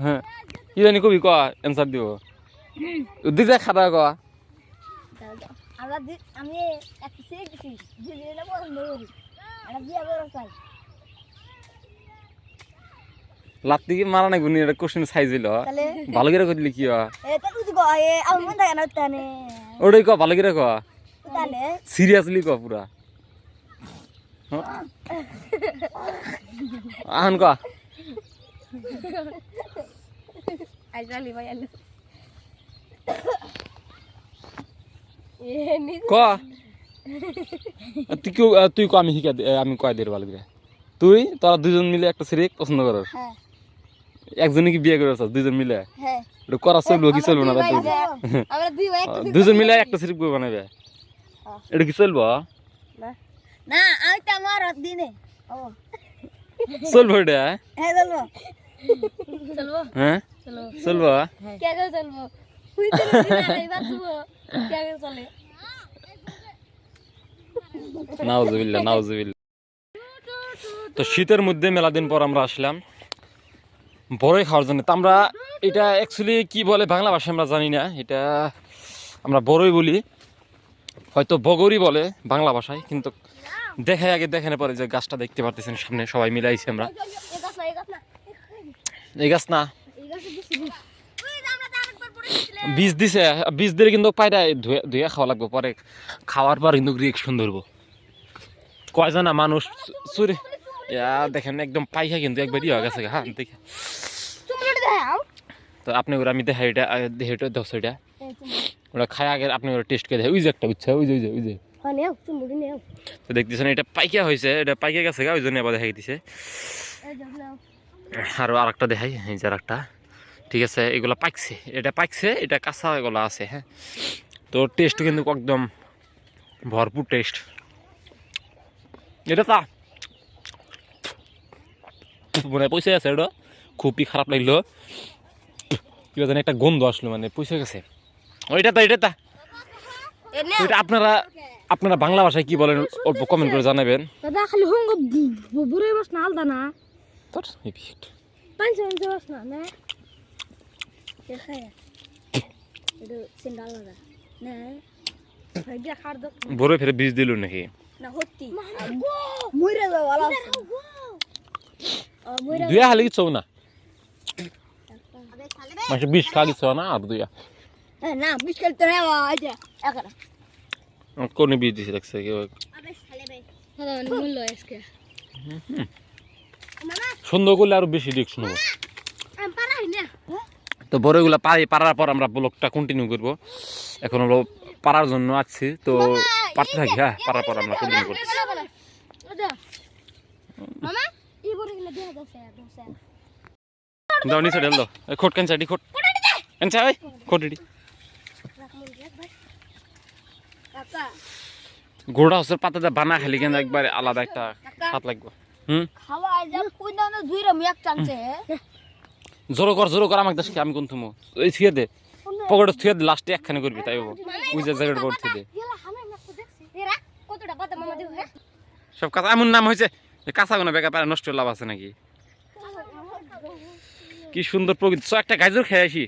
হ্যাঁ। কি জানি কবি ক অ্যান্সার দিব। দিছে খাতা ক আমরা দি- আমি একটা সিরিজ দিছি। ভিডিওটা পছন্দ করি একটা বিয়া করে চাই। লাত্তি কি মারা নাই গুনি এটা কোশ্চেন সাইজিল তাহলে ভালো করে কইলি কি হয় কো ওটাই ক ভালো করে ক সিরিয়াসলি ক পুরা হ্যাঁ? আহন ক। ক। তুই কেউ তুই ক আমি শিখা আমি কয় দের ভালো করে তুই তোরা দুজন মিলে একটা সিরিজ পছন্দ করস। হ্যাঁ। একজনে কি বিয়ে করছ দুজন মিলে? হ্যাঁ। এটা করা চলবো কি চলবো না দুজন মিলে একটা সিরিজ বই বানাবে এটা কি চলবো? না আমি তো আমার দিনে। ও। চলবো এটা হ্যাঁ? চলবো। চলবো? হ্যাঁ? চলো চলবো কে কে চলবো? হুই চলবো না এবার চলবো। কে কে চলে? নাউজুবিল্লাহ নাউজুবিল্লাহ তো শীতের মধ্যে মেলা দিন পর আমরা আসলাম। বড়ই খাওয়ার জন্য। তো আমরা এটা অ্যাকচুয়ালি কি বলে বাংলা ভাষায় আমরা জানি না। এটা আমরা বড়ই বলি। হয়তো বগরি বলে বাংলা ভাষায় কিন্তু দেখে আগে দেখে পরে যে গাছটা দেখতে পারতেছেন, সামনে সবাই মিলাইছি আমরা। এই গাছ না? বীজ দিছে, বীজ দিলে কিন্তু পায়রা ধুয়ে ধুয়ে খাওয়া লাগবে, পরে খাওয়ার পর কিন্তু রিয়েকশন ধরবো। কয়জন না মানুষ চুরি দেখেন, একদম পাইখা কিন্তু একবার ইয়ে হয়ে গেছে হ্যাঁ দেখে তো আপনি ওরা, আমি দেখাই এটা দেখে এটা দশ এটা। ওরা খায় আগে, আপনি ওরা টেস্ট করে দেখে ওই যে একটা বুঝছে ওই যে ওই যে ওই যে। তো দেখতেছেন এটা পাইকা হয়েছে এটা পাইকা গেছে গা ওই জন্য আবার দেখাই দিছে। আর একটা দেখাই এই যে আর একটা ঠিক আছে এগুলো পাকছে এটা পাকছে এটা কাঁচা এগুলো আছে হ্যাঁ। তো টেস্ট কিন্তু একদম ভরপুর টেস্ট এটা তা। মনে পয়সা আছে এটা। খুবই খারাপ লাগল। কি জানি একটা গন্ধ আসলো মানে পয়সা গেছে। ওইটা তা এটা তা। ওইটা আপনারা আপনারা বাংলা ভাষায় কি বলেন? অল্প কমেন্ট করে জানাবেন। দাদা খালি বুড়ে বস না আলদা না। তোর এই বিট। পাঁচ বস না না। ফেরে বীজ দিল নাকি? দুয়া হালি কিছু না? মাসে বিষ খা কিছু না আর দুয়া। না বিস্কুট তো নেওয়া আছে একরা কোন বীজ দিছে আজকে। মামা সুন্দর করলে আরও বেশি রিক্স নেব। আমি পারাই না। তো বড়গুলা পাই পারার পর আমরা ব্লগটা কন্টিনিউ করব। এখন হলো পারার জন্য আসছি তো পারতে থাকি হ্যাঁ পারার পর আমরা কন্টিনিউ করছি। দাও নিচে ঢেল দাও। এই খোট কেন চাইডি খোট। কেন চাই খোট গোড়া হচ্ছে পাতাটা বানা খালি কেন একবার আলাদা একটা স্বাদ লাগবে। হুম? জোরো কর জোরো কর আমাকে দেখ আমি কোন থুমো এই থুয়ে দে। পকেটে থুয়ে দে লাস্টে একখানে করবি তাই বাবু ওই যে জায়গাটা পর থুয়ে দে। সব কাঁচা এমন নাম হয়েছে কাঁচা কোনো বেকা পারে নষ্ট লাভ আছে নাকি? কি সুন্দর প্রকৃতি। চ একটা গাজর খেয়ে আসি।